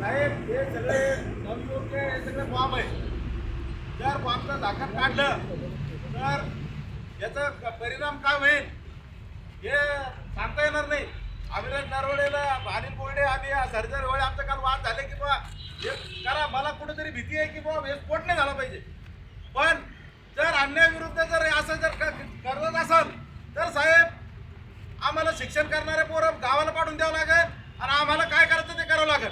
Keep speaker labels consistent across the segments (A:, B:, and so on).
A: साहेब हे सगळे नवयुवक हे सगळे बॉम्ब आहे जर बॉम्बचं झाकण काढलं तर याचा परिणाम काय होईल? हे सांगता येणार नाही. अविनाश नरवडेला भारी कोरडे आम्ही सर्जर वळे आमचं काल वाद झाले की बा हे करा मला कुठेतरी भीती आहे की बा हे स्फोट नाही झाला पाहिजे पण जर अन्यायाविरुद्ध जर हे असं जर क- करत असाल तर साहेब आम्हाला शिक्षण करणारे पोरं गावाला पाठवून द्यावं लागेल आणि आम्हाला काय करायचं ते करावं लागेल.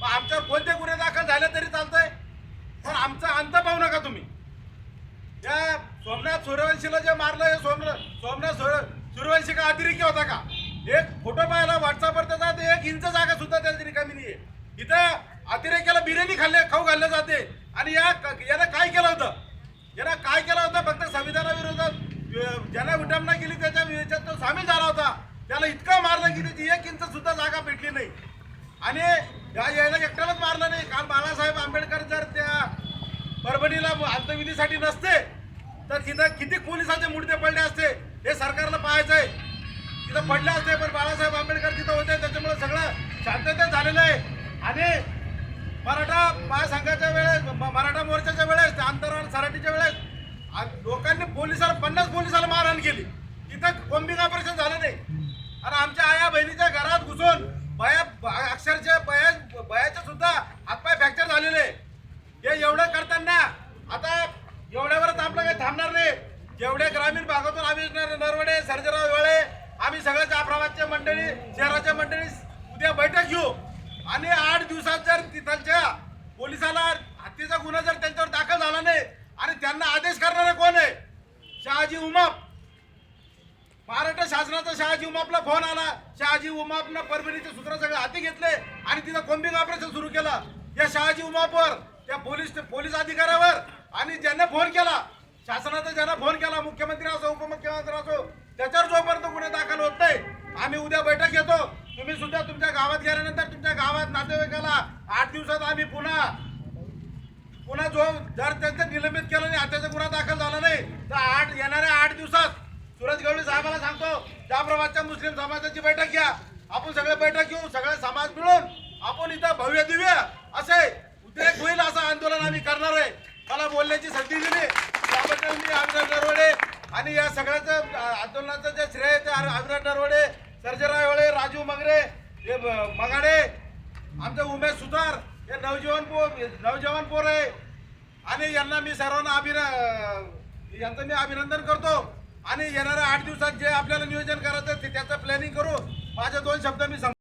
A: मग आमच्यावर कोणते गुन्हे दाखल झाले तरी चालतंय? पण आमचा अंत पाहू नका तुम्ही. या सोमनाथ सूर्यवंशीला जे मारलं हे सोमनाथ सोमनाथ सूर्य सूर्यवंशी का अतिरेकी होता का? एक फोटो पाहायला व्हॉट्सअपवर त्याचा ते एक इंच जागा सुद्धा त्याची रिकामी आहे इथं अतिरेक्याला बिर्याणी खाल्ले खाऊ घालले जाते. आणि या यानं काय केलं होतं? यानं काय केलं होतं? फक्त संविधानाविरोधात ज्यांना विटंबना केली त्याच्या याच्यात तो सामील झाला होता. त्याला इतकं मारलं की त्याची एक इंच सुद्धा जागा भेटली नाही. आणि या यायला एकट्यालाच मारलं नाही. काल बाळासाहेब आंबेडकर जर त्या परभणीला अंतविधीसाठी नसते तर तिथं किती पोलिसांचे मुडदे पडले असते हे सरकारला पाहायचं आहे तिथं पडले असते पण बाळासाहेब आंबेडकर तिथं होते. त्याच्यामुळे सगळं शांततेत झालेलं आहे. आणि मराठा महासंघाच्या वेळेस म- मराठा मोर्चाच्या वेळेस त्या सराठीच्या सराटीच्या वेळेस लोकांनी पोलिसाला पन्नास पोलिसाला मारहाण केली. तिथं कोंबिंग ऑपरेशन झालं? करताना. आता एवढ्यावरच आपलं काही थांबणार नाही. जेवढे ग्रामीण भागातून आम्ही नरवडे सर्जराव वेळे आम्ही सगळ्या जाफराबादच्या मंडळी शहराच्या मंडळी उद्या बैठक घेऊ. आणि आठ दिवसात जर तिथलच्या पोलिसाला हत्येचा गुन्हा जर त्यांच्यावर दाखल झाला नाही आणि त्यांना आदेश करणारे कोण आहे? शहाजी उमाप. महाराष्ट्र शासनाचा शहाजी उमापला फोन आला. शहाजी उमापनं परभणीचे सूत्र सगळे हाती घेतले आणि तिथं कोम्बिंग ऑपरेशन सुरू केलं. या शहाजी उमापवर त्या पोलीस पोलीस अधिकाऱ्यावर. आणि ज्यांना फोन केला शासनाचा ज्यांना फोन केला मुख्यमंत्री असो उपमुख्यमंत्री असो त्याच्यावर जोपर्यंत गुन्हे दाखल होत नाही आम्ही उद्या बैठक घेतो. तुम्ही सुद्धा तुमच्या गावात गेल्यानंतर तुमच्या गावात नातेवाईकाला आठ दिवसात आम्ही पुन्हा पुन्हा जो जर त्यांचं निलंबित केलं नाही आताचा गुन्हा दाखल झाला नाही तर आठ येणाऱ्या आठ दिवसात सुरज गवळी साहेबाला सांगतो त्याप्रमाणच्या मुस्लिम समाजाची बैठक घ्या. आपण सगळे बैठक घेऊ सगळे समाज मिळून आपण इथं भव्य दिव्य असे उद्रेक होईल आंदोलन आम्ही करणार आहे. मला बोलण्याची संधी दिली. त्याबद्दल मी अविनाश नरवडे आणि या सगळ्याचं आंदोलनाचं जे श्रेय आहे ते अविनाश नरवडे सर्जराव वळे राजू मगरे हे मगाडे आमचे उमेश सुतार हे नवजीवन पोर नवजवान पोर आहे आणि यांना मी सर्वांना अभिन यांचं मी अभिनंदन करतो. आणि येणाऱ्या आठ दिवसात जे आपल्याला नियोजन करायचं ते त्याचं प्लॅनिंग करू माझे दोन शब्द मी सांग